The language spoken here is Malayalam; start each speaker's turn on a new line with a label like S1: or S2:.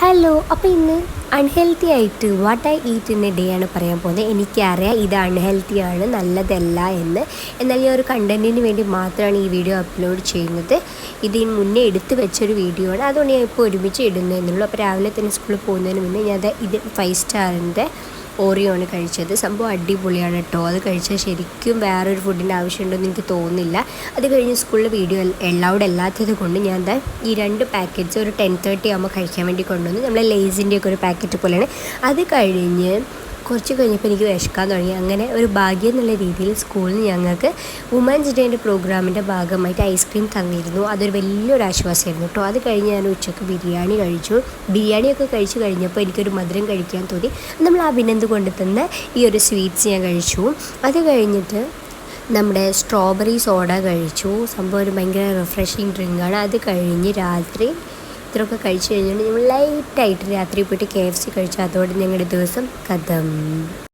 S1: ഹലോ അപ്പോൾ ഇന്ന് അൺഹെൽത്തി ആയിട്ട് what I eat in a day ആണ് പറയാൻ പോകുന്നത്. എനിക്കറിയാം ഇത് അൺഹെൽത്തി ആണ് നല്ലതല്ല എന്ന്. എന്നാൽ ഞാൻ ഒരു കണ്ടന്റിന് വേണ്ടി മാത്രമാണ് ഈ വീഡിയോ അപ്ലോഡ് ചെയ്യുന്നത്. ഇതിന് മുന്നേ എടുത്തു വെച്ചൊരു വീഡിയോ ആണ്. അതുകൊണ്ട് ഞാൻ ഇപ്പോൾ ഒരുമിച്ച് ഇടുന്നതെന്നുള്ളൂ അപ്പോൾ രാവിലെ തന്നെ സ്കൂളിൽ പോകുന്നതിന് മുന്നേ ഞാൻ ഇത് ഫൈവ് സ്റ്റാറിന്റെ ഓറിയോ ആണ് കഴിച്ചത്. സംഭവം അടിപൊളിയാണ് കേട്ടോ അത് കഴിച്ചാൽ ശരിക്കും വേറൊരു ഫുഡിന്റെ ആവശ്യമുണ്ടെന്ന് എനിക്ക് തോന്നുന്നില്ല. അത് കഴിഞ്ഞ് സ്കൂളിൽ വീഡിയോ എല്ലാവരും അല്ലാത്തത് കൊണ്ട് ഞാൻ എന്താ ഈ രണ്ട് പാക്കറ്റ്സ് ഒരു ടെൻ തേർട്ടി ആകുമ്പോൾ കഴിക്കാൻ വേണ്ടി കൊണ്ടുവന്നു. നമ്മളെ ലേസിന്റെയൊക്കെ ഒരു പാക്കറ്റ് പോലെയാണ്. അത് കഴിഞ്ഞ് കുറച്ച് കഴിഞ്ഞപ്പോൾ എനിക്ക് വിശക്കാൻ തുടങ്ങി. അങ്ങനെ ഒരു ഭാഗ്യം എന്നുള്ള രീതിയിൽ സ്കൂളിൽ ഞങ്ങൾക്ക് വുമൻസ് ഡേന്റെ പ്രോഗ്രാമിന്റെ ഭാഗമായിട്ട് ഐസ്ക്രീം തന്നിരുന്നു. അതൊരു വലിയൊരു ആശ്വാസമായിരുന്നു കേട്ടോ. അത് കഴിഞ്ഞ് ഞാൻ ഉച്ചയ്ക്ക് ബിരിയാണി കഴിച്ചു. ബിരിയാണിയൊക്കെ കഴിച്ചു കഴിഞ്ഞപ്പോൾ എനിക്കൊരു മധുരം കഴിക്കാൻ തോന്നി. നമ്മൾ അഭിനന്ദ് കൊണ്ട് ഈ ഒരു സ്വീറ്റ്സ് ഞാൻ കഴിച്ചു. അത് കഴിഞ്ഞിട്ട് നമ്മുടെ സ്ട്രോബെറി സോഡ കഴിച്ചു. സംഭവം ഒരു ഭയങ്കര റിഫ്രഷിങ് ഡ്രിങ്കാണ് അത് കഴിഞ്ഞ് രാത്രി ഇത്രയൊക്കെ കഴിച്ചു കഴിഞ്ഞിട്ട് ഞങ്ങൾ ലൈറ്റായിട്ട് രാത്രി പോയിട്ട് കെ എഫ് സി കഴിച്ചു അതോടെ ഞങ്ങളുടെ ദിവസം കഥം.